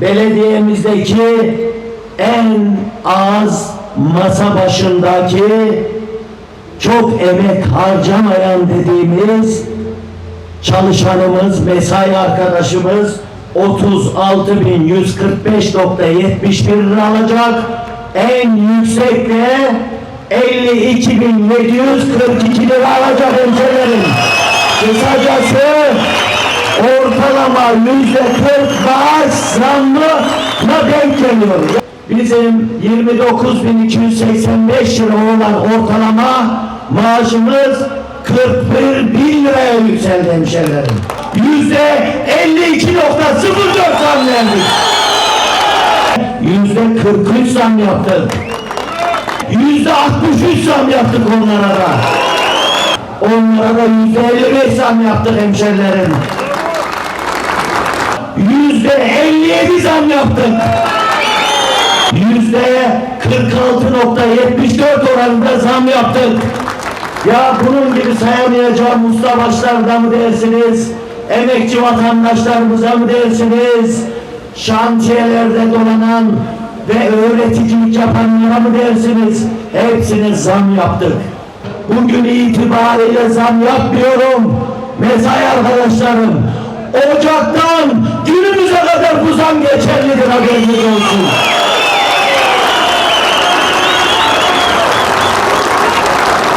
belediyemizdeki en az masa başındaki çok emek harcamayan dediğimiz çalışanımız, mesai arkadaşımız 36.145.71 lira alacak. En yüksek de 52.742 lira alacak hemşehrilerim. Kısacası yüzde 40 maaş zammına denk geliyor. Bizim 29.285 lira olan ortalama maaşımız 41 bin liraya yükseldi hemşehrilerim. Yüzde 52.04 zam verdik. Yüzde 43 zam yaptık. Yüzde 63 zam yaptık onlara da. Onlara da yüzde 55 zam yaptık hemşerilerim. Yüzde 57 zam yaptık. Yüzde 46.74 oranında zam yaptık. Ya bunun gibi sayamayacağım ustabaşlarda mı dersiniz? Emekçi vatandaşlarımıza mı dersiniz? Şantiyelerde dolanan ve öğreticilik yapanlara mı dersiniz? Hepsine zam yaptık. Bugün itibariyle zam yapmıyorum. Mesai arkadaşlarım. Ocaktan zam geçerlidir haberiniz olsun.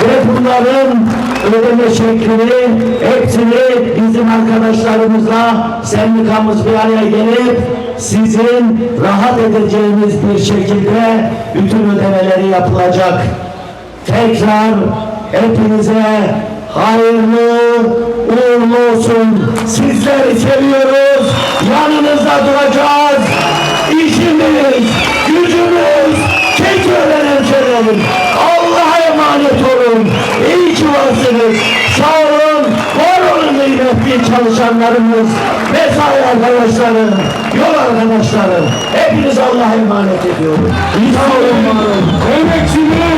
Ve bunların ödeme şeklini hepsini bizim arkadaşlarımızla sendikamız bir araya gelip sizin rahat edeceğiniz bir şekilde bütün ödemeleri yapılacak. Tekrar hepinize hayırlı uğurlu olsun. Sizleri seviyoruz. Yanınızda duracağız. İşimiz, gücümüz, Keçiören hemşehrilerim. Allah'a emanet olun. İyi ki varsınız. Sağ olun. Var olun kıymetli çalışanlarımız. Mesai arkadaşlarım, yol arkadaşlarım. Hepiniz Allah'a emanet ediyorum. Sağ olun. olun.